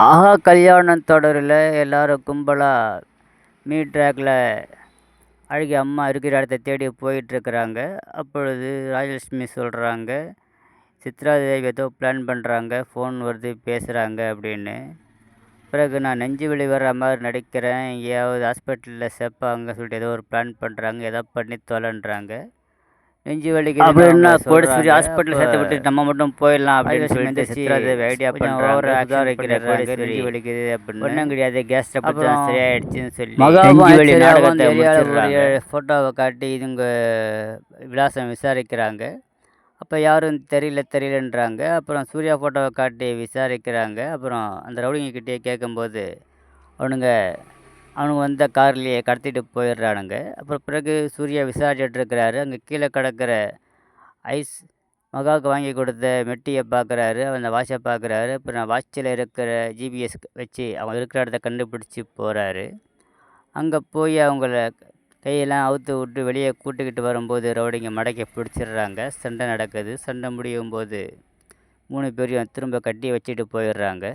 ஆஹா கல்யாணம் தொடரில் எல்லோரும் கும்பலாக மீ ட்ராக்கில் அழகி அம்மா இருக்கிற இடத்த தேடி போயிட்டுருக்குறாங்க. அப்பொழுது ராஜலட்சுமி சொல்கிறாங்க சித்ரா தேவி ஏதோ பிளான் பண்ணுறாங்க ஃபோன் வருது பேசுகிறாங்க அப்படின்னு. பிறகு நான் நெஞ்சு வழி வர்ற மாதிரி நடிக்கிறேன் எங்கேயாவது ஹாஸ்பிட்டலில் சேர்ப்பாங்க சொல்லிட்டு ஏதோ ஒரு பிளான் பண்ணுறாங்க ஏதோ பண்ணி தொலைன்றாங்க. நெஞ்சு வலிக்கு அப்படின்னா கூட கோடீஸ்வரி ஹாஸ்பிட்டல் சேர்த்து விட்டு நம்ம மட்டும் போயிடலாம் அப்படின்னு சொல்லிட்டு சித்ராதேவி ஐடியா சுதாரிக்கிறாங்க நெஞ்சு வலிக்குது. அப்படின்னு. ஒன்றும் கிடையாது. கேஸ் அப்புறம் அப்புறம் சரியாயிடுச்சுன்னு சொல்லி நெஞ்சு வலி நாடகத்தை. ஃபோட்டோவை காட்டி இதுங்க விலாசம் விசாரிக்கிறாங்க. அப்போ யாரும் தெரியல தெரியலன்றாங்க. அப்புறம் சூர்யா ஃபோட்டோவை காட்டி விசாரிக்கிறாங்க. அப்புறம் அந்த ரவுடிங்கக்கிட்டே கேட்கும்போது அவனுங்க அவனுங்க வந்த கார்லேயே கடத்திட்டு போயிடுறானுங்க. அப்புறம் பிறகு சூர்யா விசாரிச்சிட்ருக்கிறாரு. அங்கே கீழே கிடக்கிற ஐஸ் மகாவுக்கு வாங்கி கொடுத்த மெட்டியை பார்க்குறாரு அந்த வாட்சை பார்க்குறாரு அப்புறம் வாட்சில் இருக்கிற ஜிபிஎஸ் வச்சு அவன் இருக்கிற இடத்த கண்டுபிடிச்சி போகிறாரு அங்கே போய் அவங்கள கையெல்லாம் அவுத்து விட்டு வெளியே கூட்டிக்கிட்டு வரும்போது ரவுடிங்க மடக்கி பிடிச்சிடுறாங்க. சண்டை நடக்குது. சண்டை முடியும் போது மூணு பேரையும் திரும்ப கட்டி வச்சுட்டு போயிடுறாங்க.